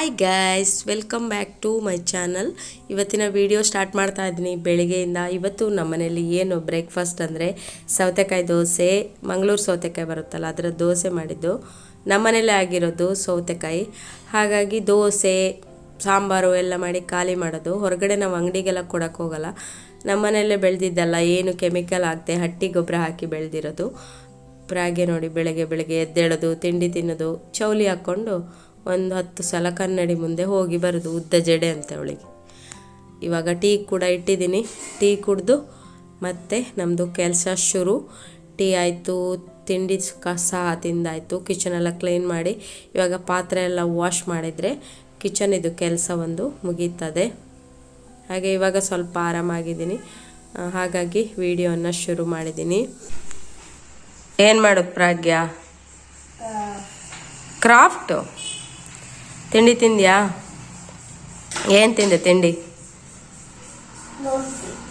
Hi guys welcome back to my channel ಇವತ್ತಿನ video start ಮಾಡ್ತಾ ಇದ್ದೀನಿ. ಬೆಳಿಗ್ಗೆಯಿಂದ ಇವತ್ತು ನಮ್ಮ ಮನೆಯಲ್ಲಿ ಏನು ಬ್ರೇಕ್ಫಾಸ್ಟ್ ಅಂದರೆ ಸೌತೆಕಾಯಿ ದೋಸೆ, ಮಂಗಳೂರು ಸೌತೆಕಾಯಿ ಬರುತ್ತಲ್ಲ ಅದರ ದೋಸೆ ಮಾಡಿದ್ದು. ನಮ್ಮನೇಲೇ ಆಗಿರೋದು ಸೌತೆಕಾಯಿ. ಹಾಗಾಗಿ ದೋಸೆ, ಸಾಂಬಾರು ಎಲ್ಲ ಮಾಡಿ ಖಾಲಿ ಮಾಡೋದು. ಹೊರಗಡೆ ನಾವು ಅಂಗಡಿಗೆಲ್ಲ ಕೊಡೋಕ್ಕೆ ಹೋಗಲ್ಲ. ನಮ್ಮನೆಯಲ್ಲೇ ಬೆಳೆದಿದ್ದಲ್ಲ ಏನು ಕೆಮಿಕಲ್ ಆಗದೆ ಹಟ್ಟಿ ಗೊಬ್ಬರ ಹಾಕಿ ಬೆಳೆದಿರೋದು. ಪ್ರಾಗೆ ನೋಡಿ ಬೆಳಗ್ಗೆ ಬೆಳಗ್ಗೆ ಎದ್ದೇಳೋದು, ತಿಂಡಿ ತಿನ್ನೋದು, ಚೌಲಿ ಹಾಕ್ಕೊಂಡು ಒಂದು ಹತ್ತು ಸಲ ಕನ್ನಡಿ ಮುಂದೆ ಹೋಗಿ ಬರೋದು ಉದ್ದ ಜಡೆ ಅಂತ ಅವಳಿಗೆ. ಇವಾಗ ಟೀ ಕೂಡ ಇಟ್ಟಿದ್ದೀನಿ. ಟೀ ಕುಡಿದು ಮತ್ತೆ ನಮ್ಮದು ಕೆಲಸ ಶುರು. ಟೀ ಆಯಿತು ತಿಂಡಿ ಕಸ ತಿಂದಾಯಿತು ಕಿಚನೆಲ್ಲ ಕ್ಲೀನ್ ಮಾಡಿ ಇವಾಗ ಪಾತ್ರೆ ಎಲ್ಲ ವಾಶ್ ಮಾಡಿದರೆ ಕಿಚನ್ ಇದು ಕೆಲಸ ಒಂದು ಮುಗೀತದೆ. ಹಾಗೆ ಇವಾಗ ಸ್ವಲ್ಪ ಆರಾಮಾಗಿದ್ದೀನಿ. ಹಾಗಾಗಿ ವಿಡಿಯೋನ ಶುರು ಮಾಡಿದ್ದೀನಿ. ಏನು ಮಾಡೋದು ಪ್ರಾಗ್ಯ? ಕ್ರಾಫ್ಟು ತಿಂಡಿ ತಿಂದ್ಯಾ? ಏನು ತಿಂದೆ ತಿಂಡಿ?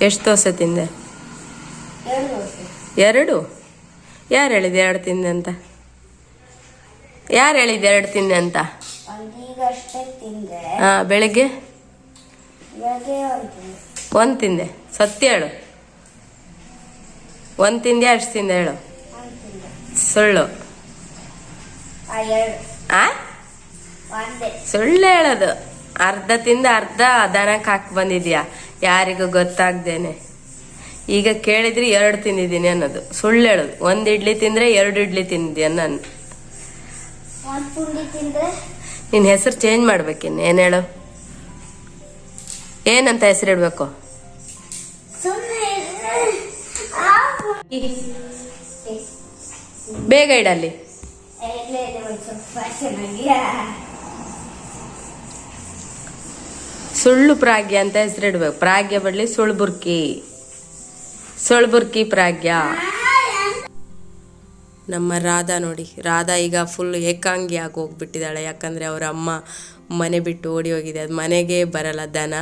ಎಷ್ಟು ದೋಸೆ ತಿಂದೆ? ಎರಡು ಯಾರು ಹೇಳಿದೆ ಎರಡು ತಿಂದೆ ಅಂತ? ಯಾರು ಹೇಳಿದೆ ಎರಡು ತಿಂದೆ ಅಂತ? ಹಾಂ ಬೆಳಿಗ್ಗೆ? ಒಂದು ತಿಂದೆ. ಸತ್ಯ ಹೇಳು. ಒಂದು ತಿಂದೆ ಅಷ್ಟು ತಿಂದೆ ಹೇಳು? ಸುಳ್ಳು. ಆ? ಸುಳ್ಳು ಹೇಳೋದು. ಅರ್ಧ ತಿಂದ ಅರ್ಧ ದನಕ್ಕೆ ಹಾಕಿ ಬಂದಿದ್ಯಾ? ಯಾರಿಗೂ ಗೊತ್ತಾಗ್ದೇನೆ. ಈಗ ಕೇಳಿದ್ರಿ ಎರಡು ತಿಂದಿದ್ದೀನಿ ಅನ್ನೋದು. ಸುಳ್ಳು ಹೇಳೋದು. ಒಂದು ಇಡ್ಲಿ ತಿಂದ್ರೆ ಎರಡು ಇಡ್ಲಿ ತಿಂದಿದ್ಯಾ ನಾನು? ನಿನ್ನ ಹೆಸರು ಚೇಂಜ್ ಮಾಡ್ಬೇಕಿನ್ ಏನು ಹೇಳು? ಏನಂತ ಹೆಸರು ಇಡಬೇಕು? ಬೇಗ ಇಡಲ್ಲಿ ಇಲ್ಲೇ ಇದೆ ಒಂದು ಸ್ವಲ್ಪ ಚೆನ್ನಾಗಿ ಸುಳ್ಳು ಪ್ರಾಗ್ಯ ಅಂತ ಹೆಸರಿಡ್ಬೇಕು. ಪ್ರಾಗ್ಯ ಬಡ್ಲಿ ಸುಳ್ಬುರ್ಕಿ ಸುಳ್ಬುರ್ಕಿ ಪ್ರಾಗ್ಯ. ನಮ್ಮ ರಾಧಾ ನೋಡಿ. ರಾಧಾ ಈಗ ಫುಲ್ ಏಕಾಂಗಿ ಆಗಿ ಹೋಗ್ಬಿಟ್ಟಿದ್ದಾಳೆ. ಯಾಕಂದರೆ ಅವರ ಅಮ್ಮ ಮನೆ ಬಿಟ್ಟು ಓಡಿ ಹೋಗಿದೆ. ಅದು ಮನೆಗೆ ಬರಲ್ಲ ದನ.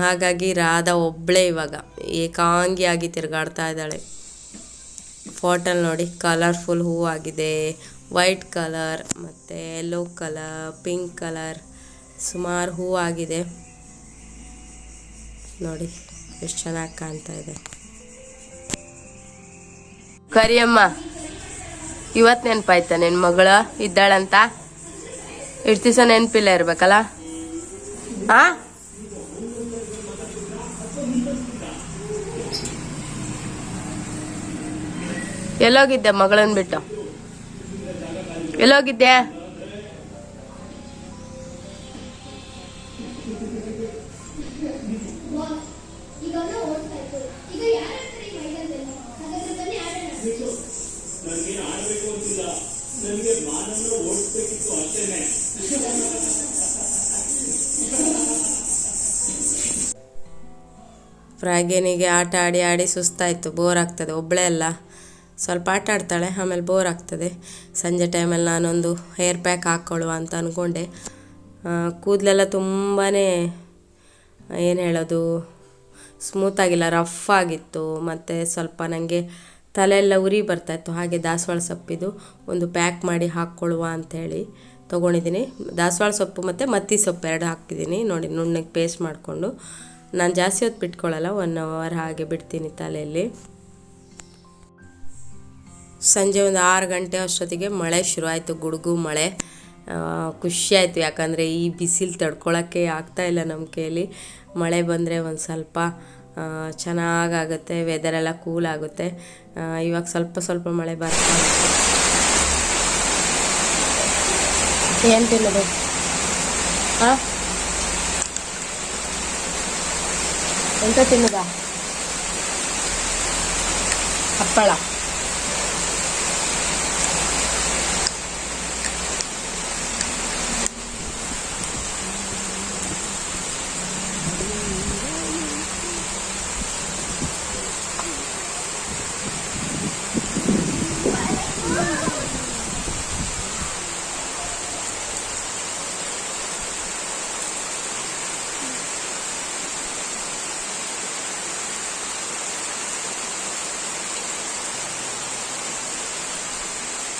ಹಾಗಾಗಿ ರಾಧಾ ಒಬ್ಬಳೇ ಇವಾಗ. ಏಕಾಂಗಿಯಾಗಿ ತಿರುಗಾಡ್ತಾ ಇದ್ದಾಳೆ. ಫೋಟಲ್ ನೋಡಿ. ಕಲರ್ಫುಲ್ ಹೂ ಆಗಿದೆ. ವೈಟ್ ಕಲರ್ ಮತ್ತು ಯೆಲ್ಲೋ ಕಲರ್ ಪಿಂಕ್ ಕಲರ್ ಸುಮಾರು ಹೂ ಆಗಿದೆ. ನೋಡಿ, ಎಷ್ಟು ಚೆನ್ನಾಗಿ ಕಾಣ್ತಾ ಇದೆ. ಕರಿಯಮ್ಮ ಇವತ್ತು ನೆನಪಾಯ್ತಾ ನಿನ್ ಮಗಳ ಇದ್ದಾಳಂತ? ಎಷ್ಟು ದಿವಸ ನೆನಪಿಲ್ಲ ಇರ್ಬೇಕಲ್ಲ? ಆ? ಎಲ್ಲೋಗಿದ್ದೆ ಮಗಳನ್ ಬಿಟ್ಟು? ಎಲ್ಲೋಗಿದ್ದೆ ಪ್ರಾಗೇನಿಗೆ ಆಟ ಆಡಿ ಆಡಿ ಸುಸ್ತಾಯಿತು. ಬೋರ್ ಆಗ್ತದೆ. ಒಬ್ಬಳೇ ಅಲ್ಲ. ಸ್ವಲ್ಪ ಆಟ ಆಡ್ತಾಳೆ. ಆಮೇಲೆ ಬೋರ್ ಆಗ್ತದೆ. ಸಂಜೆ ಟೈಮಲ್ಲಿ ನಾನೊಂದು ಹೇರ್ ಪ್ಯಾಕ್ ಹಾಕ್ಕೊಳ್ಳುವ ಅಂತ ಅಂದ್ಕೊಂಡೆ ಕೂದಲೆಲ್ಲ ತುಂಬಾ ಏನು ಹೇಳೋದು ಸ್ಮೂತಾಗಿಲ್ಲ ರಫ್ ಆಗಿತ್ತು. ಮತ್ತು ಸ್ವಲ್ಪ ನನಗೆ ತಲೆಯೆಲ್ಲ ಉರಿ ಬರ್ತಾಯಿತ್ತು ಹಾಗೆ ದಾಸವಾಳ ಸೊಪ್ಪಿದು ಒಂದು ಪ್ಯಾಕ್ ಮಾಡಿ ಹಾಕ್ಕೊಳ್ಳುವ ಅಂಥೇಳಿ ತೊಗೊಂಡಿದ್ದೀನಿ. ದಾಸವಾಳ ಸೊಪ್ಪು ಮತ್ತು ಮತ್ತಿ ಸೊಪ್ಪು ಎರಡು ಹಾಕಿದ್ದೀನಿ. ನೋಡಿ, ನುಣ್ಣಗೆ ಪೇಸ್ಟ್ ಮಾಡಿಕೊಂಡು. ನಾನು ಜಾಸ್ತಿ ಹೊತ್ತು ಬಿಟ್ಕೊಳ್ಳಲ್ಲ ಒನ್ ಅವರ್ ಹಾಗೆ ಬಿಡ್ತೀನಿ ತಲೆಯಲ್ಲಿ. ಸಂಜೆ ಒಂದು ಆರು ಗಂಟೆ ಅಷ್ಟೊತ್ತಿಗೆ ಮಳೆ ಶುರು ಆಯಿತು, ಗುಡುಗು ಮಳೆ. ಖುಷಿಯಾಯಿತು ಯಾಕಂದರೆ ಈ ಬಿಸಿಲು ತಡ್ಕೊಳ್ಳೋಕ್ಕೆ ಆಗ್ತಾಯಿಲ್ಲ ನಮ್ಮ ಕೈಯಲ್ಲಿ. ಮಳೆ ಬಂದರೆ ಒಂದು ಸ್ವಲ್ಪ ಚೆನ್ನಾಗಾಗುತ್ತೆ ಎಲ್ಲ ಕೂಲ್ ಆಗುತ್ತೆ. ಇವಾಗ ಸ್ವಲ್ಪ ಸ್ವಲ್ಪ ಮಳೆ ಬರ್ತಾ ಏನು ಎಂತ ತಿನ್ನುದ? ಹಪ್ಪಳ.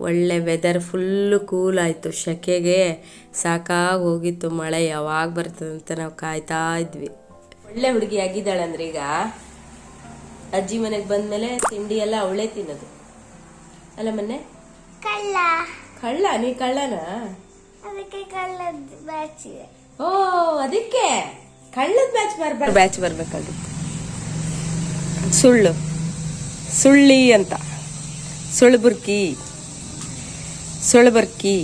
ಒಳ್ಳೆ ವೆದರ್ ಫುಲ್ಲು ಕೂಲ್ ಆಯಿತು. ಸೆಕೆಗೆ ಸಾಕಾಗಿ ಹೋಗಿತ್ತು ಮಳೆ ಯಾವಾಗ ಬರ್ತದೆ ಅಂತ ನಾವು ಕಾಯ್ತಾ ಇದ್ವಿ. ಒಳ್ಳೆ ಹುಡುಗಿ ಆಗಿದ್ದಾಳೆ ಅಂದ್ರೆ ಈಗ ಅಜ್ಜಿ ಮನೆಗೆ ಬಂದ್ಮೇಲೆ ತಿಂಡಿ ಎಲ್ಲ ಅವಳೇ ತಿನ್ನೋದು. ಅಲ್ಲ ಮೊನ್ನೆ? ಕಳ್ಳ. ಕಳ್ಳ? ನೀ ಕಳ್ಳನಾ? ಅದಕ್ಕೆ ಕಳ್ಳದ ಬ್ಯಾಚ್ ಓ ಅದಕ್ಕೆ? ಕಳ್ಳದ ಬ್ಯಾಚ್ ಬರ್ಬಾರ್ದು. ಬ್ಯಾಚ್ ಬರ್ಬೇಕಾಗಿತ್ತು. ಸುಳ್ಳು. ಸುಳ್ಳಿ ಅಂತ. ಸುಳ್ಬುರ್ಕಿ ಸುಳ್ಬರ್ಕಿ.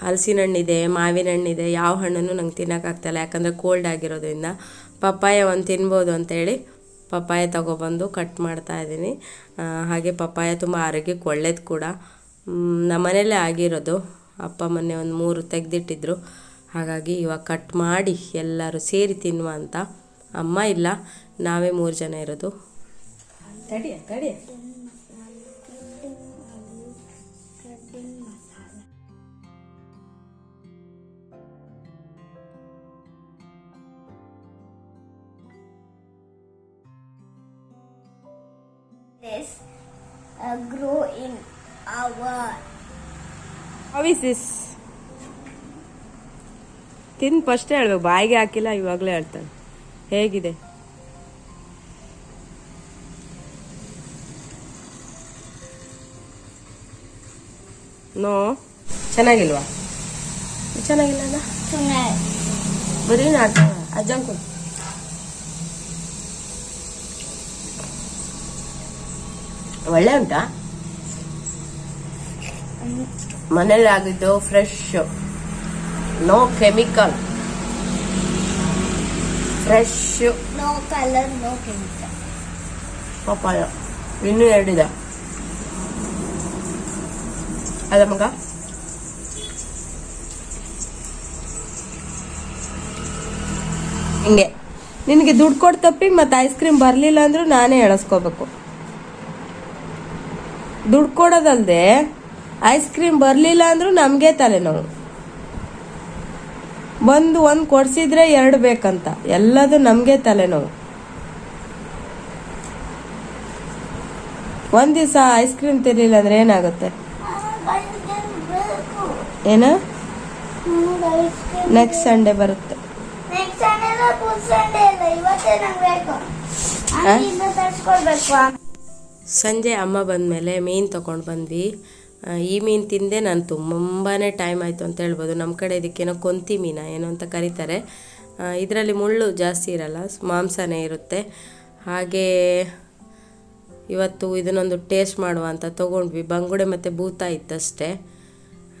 ಹಲಸಿನ ಹಣ್ಣಿದೆ ಮಾವಿನ ಹಣ್ಣಿದೆ ಯಾವ ಹಣ್ಣನ್ನು ನಂಗೆ ತಿನ್ನೋಕ್ಕಾಗ್ತಾಯಿಲ್ಲ ಯಾಕಂದರೆ ಕೋಲ್ಡ್ ಆಗಿರೋದ್ರಿಂದ ಪಪ್ಪಾಯ ಒಂದು ತಿನ್ಬೋದು ಅಂತೇಳಿ ಪಪ್ಪಾಯ ತಗೊಬಂದು ಕಟ್ ಮಾಡ್ತಾ ಇದ್ದೀನಿ. ಹಾಗೆ ಪಪ್ಪಾಯ ತುಂಬ ಆರೋಗ್ಯಕ್ಕೆ ಒಳ್ಳೇದು ಕೂಡ. ನಮ್ಮ ನಮ್ಮನೇಲೇ ಆಗಿರೋದು. ಅಪ್ಪ ಮೊನ್ನೆ ಒಂದು ಮೂರು ತೆಗೆದಿಟ್ಟಿದ್ರು. ಹಾಗಾಗಿ ಇವಾಗ ಕಟ್ ಮಾಡಿ ಎಲ್ಲರೂ ಸೇರಿ ತಿನ್ನುವ ಅಂತ. ಅಮ್ಮ ಇಲ್ಲ, ನಾವೇ ಮೂರು ಜನ ಇರೋದು. This uh, grow in our is ತಿಂದು ಫಸ್ಟ್ ಹೇಳ್ಬೇಕು. ಬಾಯಿಗೆ ಹಾಕಿಲ್ಲ ಇವಾಗಲೇ ಹೇಳ್ತಾನೆ ಹೇಗಿದೆ? ನೋ. ಚೆನ್ನಾಗಿಲ್ವಾ? ಚೆನ್ನಾಗಿಲ್ಲ ಅಲ್ಲ ಬರೀ ನಾಟ ಅಜ್ಜಂಗ್ ಒಳ್ಳೆ ಉಂಟಾ? ಮನೇಲಿ ಆಗಿದ್ದು fresh no chemical fresh no colour no chemical papaya. ಇನ್ನೂ ಎರಡಿದೆ. ಅಲ್ಲ ಮಗ? ಹಿಂಗೆ. ನಿನಗೆ ದುಡ್ಡು ಕೊಟ್ಟು ತಪ್ಪಿ ಮತ್ತೆ ಐಸ್ ಕ್ರೀಮ್ ಬರಲಿಲ್ಲ ಅಂದ್ರೂ ನಾನೇ ಎಳಸ್ಕೋಬೇಕು. ದುಡ್ಡು ಕೊಡೋದಲ್ದೆ ಐಸ್ ಕ್ರೀಮ್ ಬರಲಿಲ್ಲ ಅಂದರೂ ನಮಗೆ ತಲೆನೋವು. ಬಂದು ಒಂದು ಕೊಡಿಸಿದ್ರೆ ಎರಡು ಬೇಕಂತ. ಎಲ್ಲದು ನಮಗೆ ತಲೆನೋವು. ಒಂದು ದಿವಸ ಐಸ್ ಕ್ರೀಮ್ ತಿರ್ಲಿಲ್ಲ ಅಂದ್ರೆ ಏನಾಗುತ್ತೆ? ಏನು? ನೆಕ್ಸ್ಟ್ ಸಂಡೇ ಬರುತ್ತೆ. ಇವತ್ತೇ ನಂಗೆ ಬೇಕು. ಸಂಜೆ ಅಮ್ಮ ಬಂದಮೇಲೆ ಮೀನು ತೊಗೊಂಡು ಬಂದ್ವಿ. ಈ ಮೀನು ತಿಂದೆ ನಾನು ತುಂಬಾ ಟೈಮ್ ಆಯಿತು ಅಂತ ಹೇಳ್ಬೋದು. ನಮ್ಮ ಕಡೆ ಇದಕ್ಕೇನೋ ಕೊಂತಿ ಮೀನ, ಏನೋ ಅಂತ ಕರೀತಾರೆ. ಇದರಲ್ಲಿ ಮುಳ್ಳು ಜಾಸ್ತಿ ಇರಲ್ಲ ಮಾಂಸನೇ ಇರುತ್ತೆ. ಹಾಗೆ ಇವತ್ತು ಇದನ್ನೊಂದು ಟೇಸ್ಟ್ ಮಾಡುವ ಅಂತ ತೊಗೊಂಡ್ವಿ. ಬಂಗುಡೆ ಮತ್ತು ಭೂತ ಇತ್ತಷ್ಟೇ.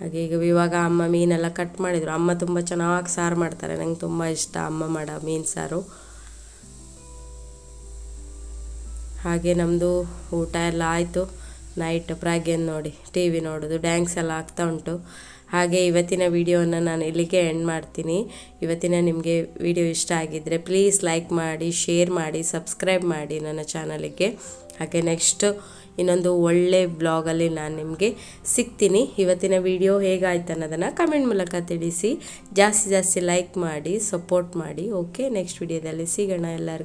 ಹಾಗೆ ಈಗ ಇವಾಗ ಅಮ್ಮ ಮೀನೆಲ್ಲ ಕಟ್ ಮಾಡಿದರು. ಅಮ್ಮ ತುಂಬ ಚೆನ್ನಾಗಿ ಸಾರು ಮಾಡ್ತಾರೆ. ನಂಗೆ ತುಂಬ ಇಷ್ಟ ಅಮ್ಮ ಮಾಡೋ ಮೀನು ಸಾರು. ಹಾಗೆ ನಮ್ಮದು ಊಟ ಎಲ್ಲ ಆಯಿತು. ನೈಟ್ ಪ್ರಾಗ್ಯನ್ ನೋಡಿ ಟಿ ವಿ ನೋಡೋದು ಡ್ಯಾನ್ಸ್ ಎಲ್ಲ ಆಗ್ತಾ ಉಂಟು. ಹಾಗೆ ಇವತ್ತಿನ ವಿಡಿಯೋವನ್ನು ನಾನು ಇಲ್ಲಿಗೆ ಎಂಡ್ ಮಾಡ್ತೀನಿ. ಇವತ್ತಿನ ನಿಮಗೆ ವಿಡಿಯೋ ಇಷ್ಟ ಆಗಿದ್ದರೆ ಪ್ಲೀಸ್ ಲೈಕ್ ಮಾಡಿ ಶೇರ್ ಮಾಡಿ ಸಬ್ಸ್ಕ್ರೈಬ್ ಮಾಡಿ ನನ್ನ ಚಾನಲಿಗೆ ಹಾಗೆ ನೆಕ್ಸ್ಟು ಇನ್ನೊಂದು ಒಳ್ಳೆ ಬ್ಲಾಗಲ್ಲಿ ನಾನು ನಿಮಗೆ ಸಿಗ್ತೀನಿ. ಇವತ್ತಿನ ವಿಡಿಯೋ ಹೇಗಾಯ್ತು ಅನ್ನೋದನ್ನು ಕಮೆಂಟ್ ಮೂಲಕ ತಿಳಿಸಿ. ಜಾಸ್ತಿ ಜಾಸ್ತಿ ಲೈಕ್ ಮಾಡಿ ಸಪೋರ್ಟ್ ಮಾಡಿ. ಓಕೆ ನೆಕ್ಸ್ಟ್ ವಿಡಿಯೋದಲ್ಲಿ ಸಿಗೋಣ ಎಲ್ಲರಿಗೂ.